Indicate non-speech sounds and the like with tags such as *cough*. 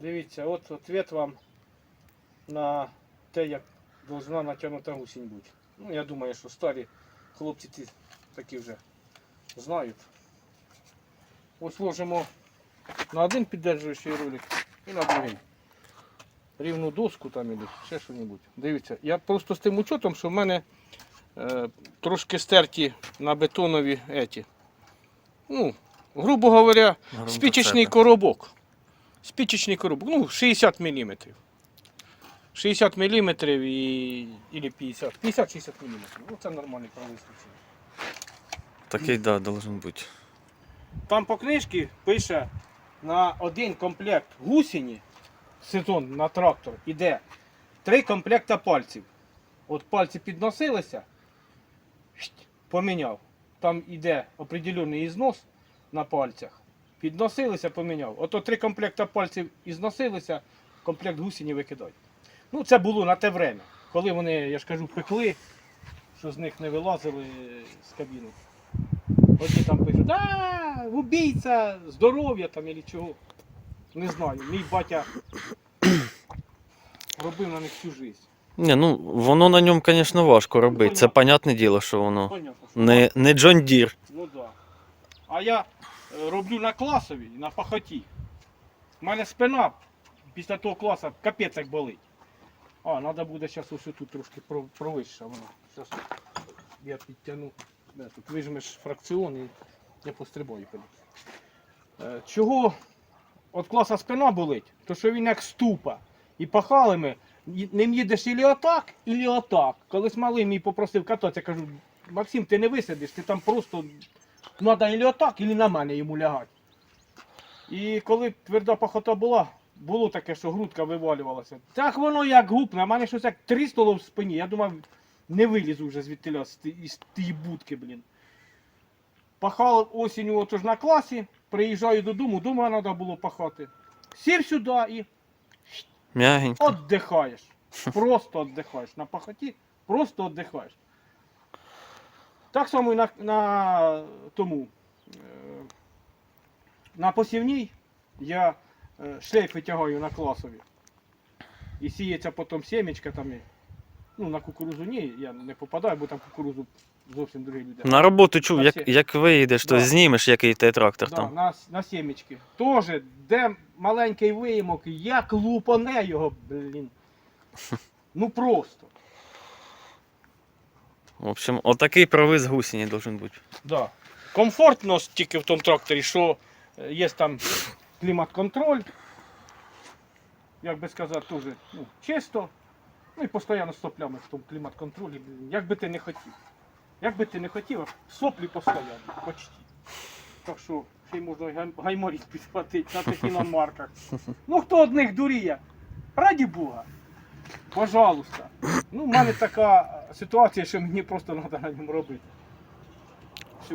Дивіться, от ответ вам на те, як должна натягнута гусінь бути. Ну, я думаю, що старі хлопці ті такі вже знають. Ось ложимо на один піддержуючий ролик і на другий. Рівну доску там іде, ще що-небудь. Дивіться, я просто з тим учетом, що в мене е, трошки стерті на бетонові еті. Ну, грубо говоря, спічечний коробок. Спічечний коробок, ну, 60 мм. 60 мм і, і 50. 50-60 мм. Ну, це нормальний правий случай. Такий, да, должен бути. Там по книжці пише на один комплект гусені сезон на трактор іде три комплекта пальців. От пальці підносилися, поміняв. Там іде определений ізнос на пальцях. Підносилися, поміняв. Ото три комплекта пальців ізносилися, комплект гусені викидай. Ну, це було на те время, коли вони, я ж кажу, пекли, що з них не вилазили з кабіни. Одні там пишуть, а, убійця, здоров'я там і чого. Не знаю. Мій батя робив на них всю життя. Ні, ну воно на ньому, звісно, важко робити. Це понятне діло, що воно Понятно, що не, не Джон Дір. Ну да. А я роблю на класовій, на пахоті. У мене спина після того класу капець як болить. А, треба буде зараз ось тут трошки про- провища вона. Зараз я підтягну. Де тут вижмеш фракціон і я пострибаю. Е, Чого от класа спина болить? То що він як ступа. І пахали ми. Ним їдеш ілі отак, ілі отак. Колись малий мій попросив кататися, кажу, Максим, ти не висадиш, ти там просто треба ілі отак, ілі на мене йому лягати. І коли тверда пахота була, було таке, що грудка вивалювалася. Так воно як гупне, а мене щось як тріснуло в спині. Я думав, не вилізу вже звідтиля з тієї будки, блін. Пахав осінню отож на класі, приїжджаю додому, дома треба було пахати. Сів сюди і Мягенько. Отдихаєш. Просто отдихаєш. На пахоті просто отдихаєш. Так само і на, на тому. е, На посівній я е, шлейфи тягаю на класові. І сіється потім сімечка там. і- Ну, на кукурузу ні, я не попадаю, бо там кукурузу зовсім другі люди. На роботу чув, На як, як виїдеш, то Да. знімеш, який ти трактор Да, там. на, на сімечки. Тоже, де маленький виїмок, як лупане його, блін. *laughs* Ну просто. В общем, отакий провис гусені должен бути. Да. Комфортно тільки в тому тракторі, що е, є там клімат-контроль. Як би сказати, теж ну, чисто. Ну і постійно з соплями в тому клімат-контролі. Як би ти не хотів. Як би ти не хотів, а соплі постійно, почти. Так що ще й можна гай- гайморіт підхватити на таких *laughs* марках. Ну хто одних дуріє? Раді Бога. Пожалуйста. Ну, в мене така ситуація, що мені просто треба на ньому робити. Все.